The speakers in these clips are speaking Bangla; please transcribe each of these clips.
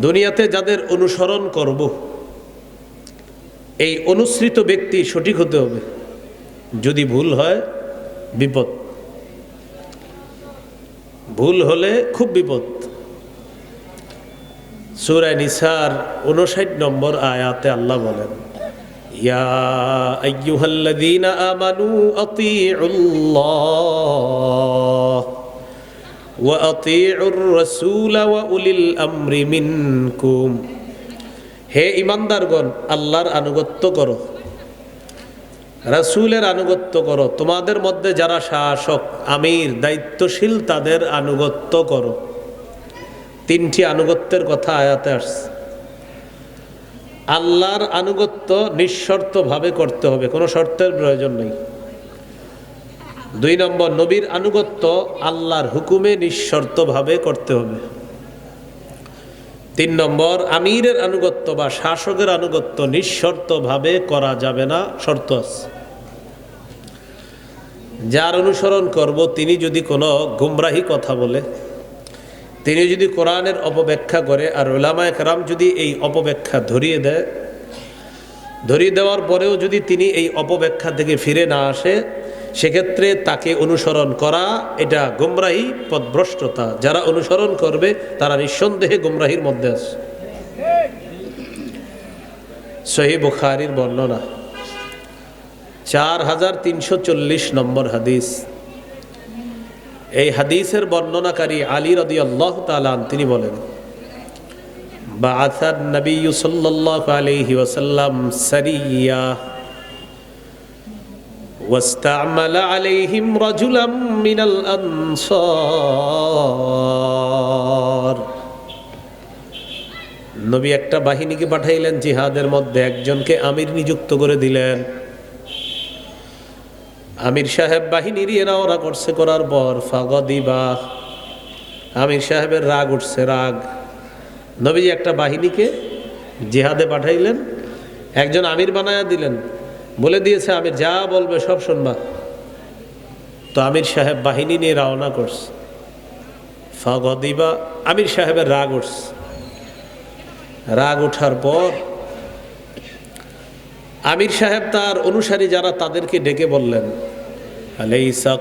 দুনিয়াতে যাদের অনুসরণ করব, এই অনুসৃত ব্যক্তি সঠিক হতে হবে। যদি ভুল হয়, বিপদ। ভুল হলে খুব বিপদ। সুরায় নিসার উনষাট নম্বর আয়াতে আল্লাহ বলেন, ইয়া আমানু আতিউল্লাহ ওয়া আতিউর রাসূল ওয়া উলিল আমরি মিনকুম হে ইমানদারগণ, আল্লাহর আনুগত্য করো। রাসূলের আনুগত্য করো। তোমাদের মধ্যে যারা শাসক, আমির, দায়িত্বশীল, তাদের আনুগত্য করো। তিনটি আনুগত্যের কথা আয়াতে আসছে। আল্লাহর আনুগত্য নিঃশর্তভাবে করতে হবে। কোনো শর্তের প্রয়োজন নেই। দুই নম্বর, নবীর আনুগত্য আল্লাহর হুকুমে নিঃশর্তভাবে করতে হবে। তিন নম্বর, আমিরের আনুগত্য বা শাসকের আনুগত্য নিঃশর্তভাবে করা যাবে না, শর্ত আছে। যার অনুসরণ করব, তিনি যদি কোনো গুমরাহি কথা বলে, তিনি যদি কোরআনের অপব্যাখ্যা করে, আর ওলামা একরাম যদি এই অপব্যাখ্যা ধরিয়ে দেয়, ধরিয়ে দেওয়ার পরেও যদি তিনি এই অপব্যাখ্যা থেকে ফিরে না আসে সেক্ষেত্রে তাকে অনুসরণ করা এটা গুমরাহি পদভ্রষ্টতা। যারা অনুসরণ করবে, তারা নিঃসন্দেহে গুমরাহির মধ্যে আছে। সহি বুখারির বর্ণনা। চার হাজার তিনশো চল্লিশ নম্বর হাদিস। এই হাদিসের বর্ণনাকারী আলী রদি আল্লাহ তালান তিনি বলেন বাআসার নবী সাল্লাল্লাহু আলাইহি ওয়াসাল্লাম সারিয়া واستعمل عليهم رجلا من الأنصار নবী একটা বাহিনীকে পাঠাইলেন জিহাদের মধ্যে একজনকে আমির নিযুক্ত করে দিলেন আমির সাহেব বাহিনীর এরা ওরা করছে করার পর ফাগদিবা আমির সাহেবের রাগ উঠছে রাগ নবীজি একটা বাহিনীকে জিহাদে পাঠাইলেন একজন আমির বানায়া দিলেন বলে দিয়েছে আমি যা বলবে সব শুনবা। তো আমির সাহেব বাহিনী নিয়ে রওনা করছে। ফাগদিবা আমির সাহেবের রাগ উঠছে। রাগ ওঠার পর আমির সাহেব তার অনুসারী যারা তাদেরকে ডেকে বললেন, আলাইসা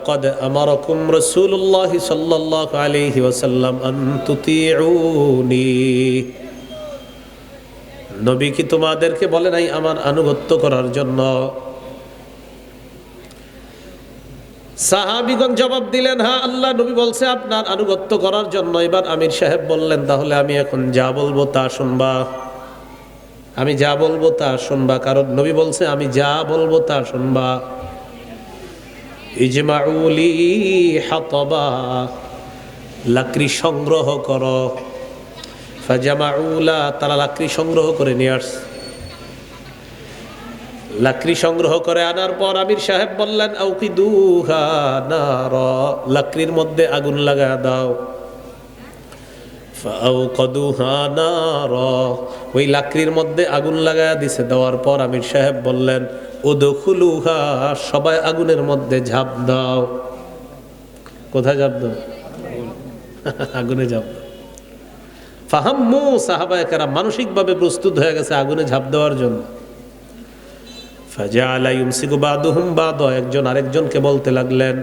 নবী কি তোমাদেরকে বলে নাই আমার আনুগত্য করার জন্য? সাহাবিগণ জবাব দিলেন হ্যাঁ আল্লাহ নবী বলছে আপনার আনুগত্য করার জন্য। এবার আমির সাহেব বললেন, তাহলে আমি এখন যা বলব তা শুনবা। আমি যা বলব তা শুনবা, কারণ নবী বলছে আমি যা বলব তা শুনবা। ইজমাউলি হাতবা, লাকড়ি সংগ্রহ করো। ফাজামাউলা তারা লাকড়ি সংগ্রহ করে নিয়ে আসছে। লাকড়ি সংগ্রহ করে আনার পর আমির সাহেব বললেন আউকি দুহা নার লাকড়ির মধ্যে আগুন লাগা দাও। ওই লাকড়ির মধ্যে আগুন লাগায়া দিছে। দেওয়ার পর আমির সাহেব বললেন, উদখুলুহা সবাই আগুনের মধ্যে ঝাঁপ দাও। কোথায় ঝাঁপ দাও? আগুনে ঝাঁপ দাও। ফাহাম্মু সাহাবায় কারা মানসিকভাবে প্রস্তুত হয়ে গেছে আগুনে ঝাঁপ দেওয়ার জন্য। ফাজালা ইউমসিকু বাদুহুম বাদ, একজন আরেকজনকে বলতে লাগলেন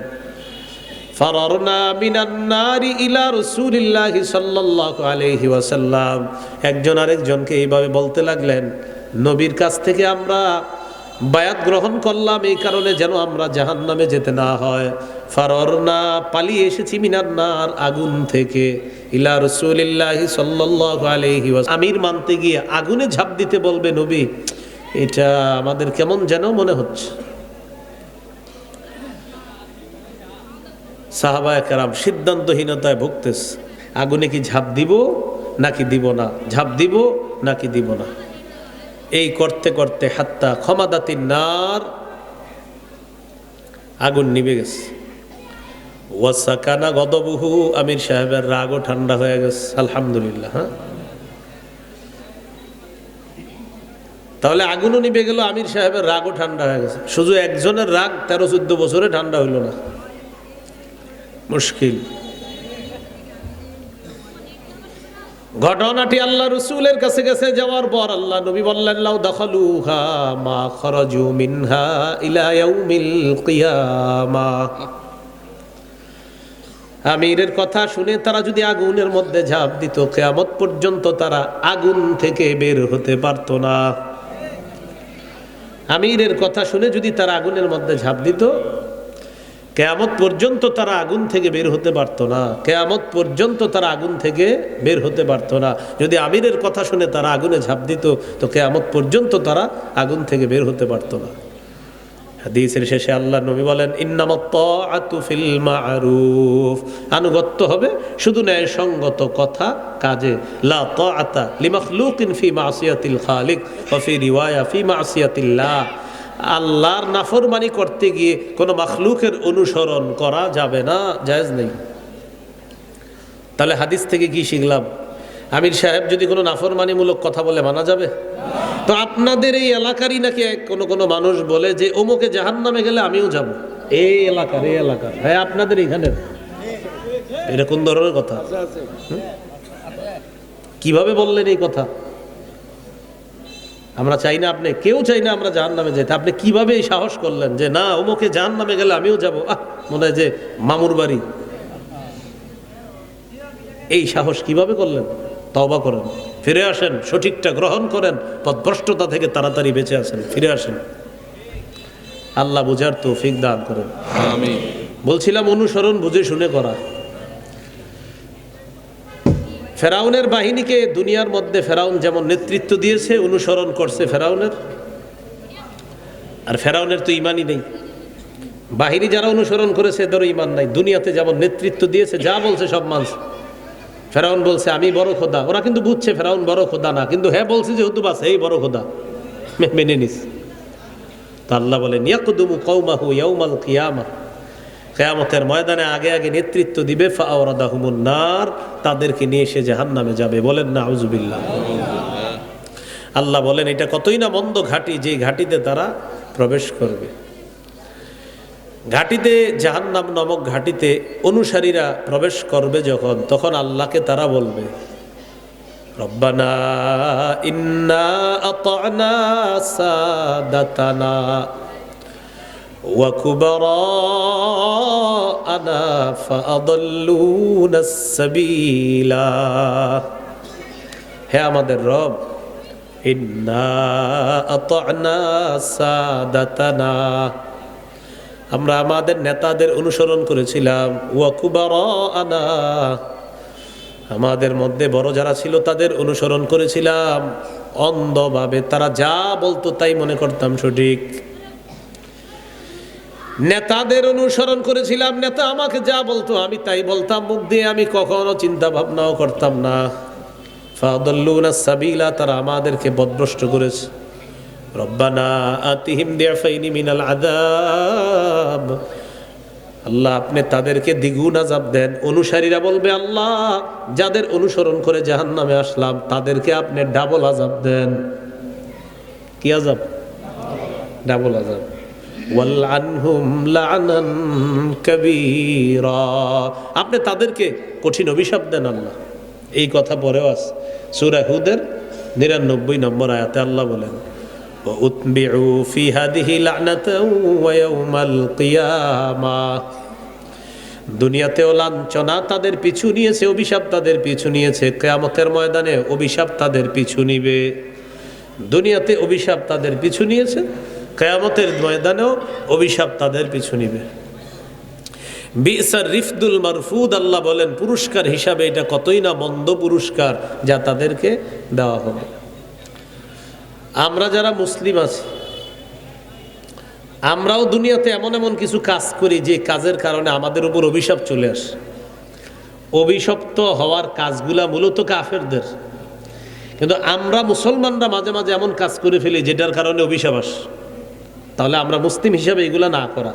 একজন আরেকজনকে এইভাবে বলতে লাগলেন, নবীর কাছ থেকে আমরা বায়াত গ্রহণ করলাম, এই কারণে যেন আমরা জাহান্নামে যেতে না হয়। ফাররনা পালিয়ে এসেছি মিনান্নার আগুন থেকে। ইলা রসুলিল্লাহি সাল্লাল্লাহু আলাইহি আমির মানতে গিয়ে আগুনে ঝাঁপ দিতে বলবে নবী, এটা আমাদের কেমন যেন মনে হচ্ছে। সাহাবায় কারাম সিদ্ধান্তহীনতায় ভুগতেছে, আগুনে কি ঝাঁপ দিব নাকি দিব না? ঝাঁপ দিব নাকি দিব না? এই করতে করতে হাত্তা ক্ষমাদাতি নার আগুন নিভে গেছে। ওয়াসাকানা গদবহু, আমির সাহেবের রাগও ঠান্ডা হয়ে গেছে, আলহামদুলিল্লাহ হ্যাঁ। তাহলে আগুনও নিভে গেল, আমির সাহেবের রাগও ঠান্ডা হয়ে গেছে। শুধু একজনের রাগ তেরো চোদ্দ বছরে ঠান্ডা হইল না। মুশকিল। ঘটনাটি আল্লাহ রসুলের কাছে গেছে, যাওয়ার পর আল্লাহ নবী বললেন, লাউ মা খরজু মিনহা ইলা ইয়াউমিল কিয়ামা। আমিরের কথা শুনে তারা যদি আগুনের মধ্যে ঝাঁপ দিত, কেয়ামত পর্যন্ত তারা আগুন থেকে বের হতে পারতো না। আমিরের কথা শুনে যদি তারা আগুনের মধ্যে ঝাঁপ দিত, কেয়ামত পর্যন্ত তারা আগুন থেকে বের হতে পারতো না। কেয়ামত পর্যন্ত তারা আগুন থেকে বের হতে পারতো না। যদি আমিরের কথা শুনে তারা আগুনে ঝাঁপ দিত, তো কেয়ামত পর্যন্ত তারা আগুন থেকে বের হতে পারতো না। হাদিসের শেষে আল্লাহ নবী বলেন ফিল মারুফ। আনুগত্য হবে শুধু ন্যায় সঙ্গত কথা, কাজে। লা ফি ফি আল্লাহর নাফরমানি করতে গিয়ে কোনো মাখলুকের অনুসরণ করা যাবে না, জায়েজ নেই। তাহলে হাদিস থেকে কি শিখলাম? আমির সাহেব যদি কোনো নাফরমানিমূলক কথা বলে মানা যাবে? তো আপনাদের এই এলাকারই নাকি কোনো কোনো মানুষ বলে যে, অমুকে জাহান নামে গেলে আমিও যাব এই এলাকার এই এলাকার। হ্যাঁ আপনাদের এখানের? এটা কোন ধরনের কথা? কীভাবে বললেন এই কথা? আমরা চাই না আপনি, কেউ চাই না আমরা জাহান নামে যেতে আপনি কীভাবে এই সাহস করলেন যে, না, অমুকে জাহান নামে গেলে আমিও যাব আহ, মনে হয় যে মামুর বাড়ি। এই সাহস কীভাবে করলেন? তওবা করেন ফিরে আসেন সঠিকটা গ্রহণ করেন পথভ্রষ্টতা থেকে তাড়াতাড়ি বেঁচে আসেন ফিরে আসেন। আল্লাহ বুঝার তৌফিক দান করেন। আমি বলছিলাম অনুসরণ বুঝে শুনে করা। ফেরাউনের বাহিনীকে দুনিয়ার মধ্যে ফেরাউন যেমন নেতৃত্ব দিয়েছে অনুসরণ করছে ফেরাউনের। আর ফেরাউনের তো ইমানই নেই। বাহিনী যারা অনুসরণ করেছে এদেরও ইমান নাই। দুনিয়াতে যেমন নেতৃত্ব দিয়েছে যা বলছে সব মানুষ ফেরাউন বলছে, আমি বড় খোদা। ওরা কিন্তু বুঝছে ফেরাউন বড় খোদা না, কিন্তু হ্যাঁ বলছে যেহেতু বাস এই বড় খোদা। মেনে নিস। তো আল্লাহ বলেন, ইয়াকুদুমু কৌমাহু ইয়াউমাল কিয়ামা। কেয়ামতের ময়দানে আগে আগে নেতৃত্ব দিবে নার, তাদেরকে নিয়ে এসে জাহান্নামে যাবে। বলেন না আউজুবিল্লাহ আল্লাহ বলেন, এটা কতই না মন্দ ঘাটি যে ঘাটিতে তারা প্রবেশ করবে। ঘাটিতে জাহান্নাম নামক ঘাটিতে অনুসারীরা প্রবেশ করবে যখন তখন আল্লাহকে তারা বলবে রব্বানা ইন্না আতানা সাদাতানা وكبراءنا فأضلونا السبيلا হে আমাদের রব ইন্না আতানা সাদাতানা আমরা আমাদের নেতাদের অনুসরণ করেছিলাম। ওয়াকুবারানা আমাদের মধ্যে বড় যারা ছিল তাদের অনুসরণ করেছিলাম। অন্ধভাবে তারা যা বলতো তাই মনে করতাম সঠিক। নেতাদের অনুসরণ করেছিলাম, নেতা আমাকে যা বলতো আমি তাই বলতাম, মুখ দিয়ে আমি কখনো চিন্তা ভাবনাও করতাম না। ফাদল্লুনা সাবিলা, তারা আমাদেরকে বদভ্রষ্ট করেছে। রব্বানা আতিহিম দিয়াফাইনি মিনাল আযাব। আল্লাহ আপনি তাদেরকে দ্বিগুণ আজাব দেন। অনুসারীরা বলবে, আল্লাহ, যাদের অনুসরণ করে জাহান্নামে আসলাম, তাদেরকে আপনি ডাবল আজাব দেন। কি আজাব ডাবল আজাব আপনি তাদেরকে কঠিন অভিশাপ দেন আল্লাহ। এই কথা পরেও আছে। সূরা হুদের 99 নম্বর আয়াতে আল্লাহ বলেন وأتبعوا في هذه لعنة ويوم القيامة দুনিয়াতেও লাঞ্ছনা তাদের পিছু নিয়েছে অভিশাপ তাদের পিছু নিয়েছে কেয়ামতের ময়দানে অভিশাপ তাদের পিছু নিবে দুনিয়াতে অভিশাপ তাদের পিছু নিয়েছে কেয়ামতের ময়দানেও অভিশাপ তাদের পিছু নিবে বিসার রিফদুল মারফুদ আল্লাহ বলেন পুরস্কার হিসাবে এটা কতই না মন্দ পুরস্কার যা তাদেরকে দেওয়া হবে আমরা যারা মুসলিম আছি, আমরাও দুনিয়াতে এমন এমন কিছু কাজ করি যে কাজের কারণে আমাদের উপর অভিশাপ চলে আসে। অভিশপ্ত হওয়ার কাজগুলা মূলত কাফেরদের। কিন্তু আমরা মুসলমানরা মাঝে মাঝে এমন কাজ করে ফেলি যেটার কারণে অভিশাপ আসে। তাহলে আমরা মুসলিম হিসাবে এগুলা না করা।